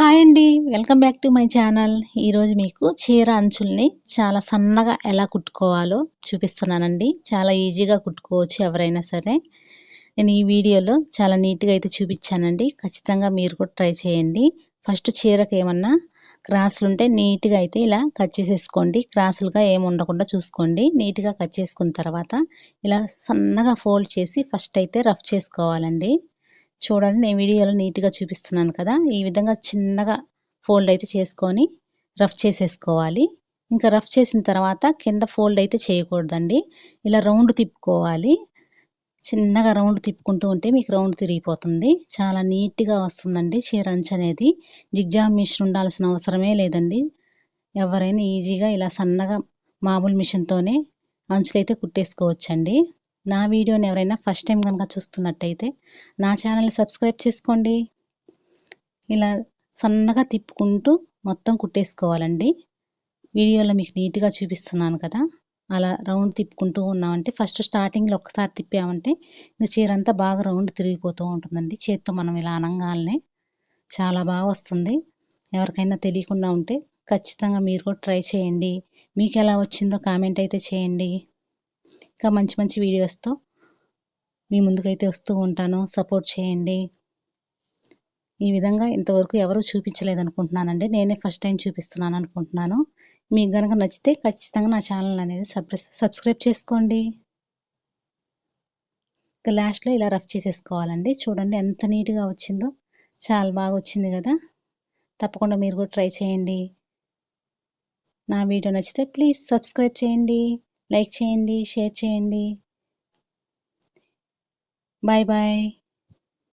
Hi అండి. Welcome back to my channel. ఈరోజు మీకు చీర అంచుల్ని చాలా సన్నగా ఎలా కుట్టుకోవాలో చూపిస్తున్నానండి. చాలా ఈజీగా కుట్టుకోవచ్చు ఎవరైనా సరే. నేను ఈ వీడియోలో చాలా నీట్గా అయితే చూపించానండి. ఖచ్చితంగా మీరు కూడా ట్రై చేయండి. ఫస్ట్ చీరకు ఏమన్నా క్రాసులు ఉంటే నీట్గా అయితే ఇలా కట్ చేసేసుకోండి. క్రాసులుగా ఏమి ఉండకుండా చూసుకోండి. నీట్గా కట్ చేసుకున్న తర్వాత ఇలా సన్నగా ఫోల్డ్ చేసి ఫస్ట్ అయితే రఫ్ చేసుకోవాలండి. చూడండి నేను వీడియోలో నీట్గా చూపిస్తున్నాను కదా. ఈ విధంగా చిన్నగా ఫోల్డ్ అయితే చేసుకొని రఫ్ చేసేసుకోవాలి. ఇంకా రఫ్ చేసిన తర్వాత కింద ఫోల్డ్ అయితే చేయకూడదండి. ఇలా రౌండ్ తిప్పుకోవాలి. చిన్నగా రౌండ్ తిప్పుకుంటూ ఉంటే మీకు రౌండ్ తిరిగిపోతుంది. చాలా నీట్గా వస్తుందండి చీర అంచు అనేది. జిగ్జామ్ మిషన్ ఉండాల్సిన అవసరమే లేదండి. ఎవరైనా ఈజీగా ఇలా సన్నగా మామూలు మిషన్తోనే అంచులైతే కుట్టేసుకోవచ్చండి. నా వీడియోని ఎవరైనా ఫస్ట్ టైం కనుక చూస్తున్నట్టయితే నా ఛానల్ని సబ్స్క్రైబ్ చేసుకోండి. ఇలా సన్నగా తిప్పుకుంటూ మొత్తం కుట్టేసుకోవాలండి. వీడియోలో మీకు నీట్గా చూపిస్తున్నాను కదా. అలా రౌండ్ తిప్పుకుంటూ ఉన్నామంటే ఫస్ట్ స్టార్టింగ్లో ఒక్కసారి తిప్పామంటే ఇంకా చీర అంతా బాగా రౌండ్ తిరిగిపోతూ ఉంటుందండి. చేత్తో మనం ఇలా అనంగానే చాలా బాగా వస్తుంది. ఎవరికైనా తెలియకుండా ఉంటే ఖచ్చితంగా మీరు కూడా ట్రై చేయండి. మీకు ఎలా వచ్చిందో కామెంట్ అయితే చేయండి. ఇంకా మంచి మంచి వీడియోస్తో మీ ముందుకైతే వస్తూ ఉంటాను. సపోర్ట్ చేయండి. ఈ విధంగా ఇంతవరకు ఎవరు చూపించలేదు అనుకుంటున్నానండి నేనే ఫస్ట్ టైం చూపిస్తున్నాను అనుకుంటున్నాను. మీకు కనుక నచ్చితే ఖచ్చితంగా నా ఛానల్ అనేది సబ్స్క్రైబ్ చేసుకోండి. ఇంకా లాస్ట్లో ఇలా రఫ్ చేసేసుకోవాలండి. చూడండి ఎంత నీట్గా వచ్చిందో. చాలా బాగా వచ్చింది కదా. తప్పకుండా మీరు కూడా ట్రై చేయండి. నా వీడియో నచ్చితే ప్లీజ్ సబ్స్క్రైబ్ చేయండి. లైక్ చేయండి షేర్ చేయండి బాయ్ బాయ్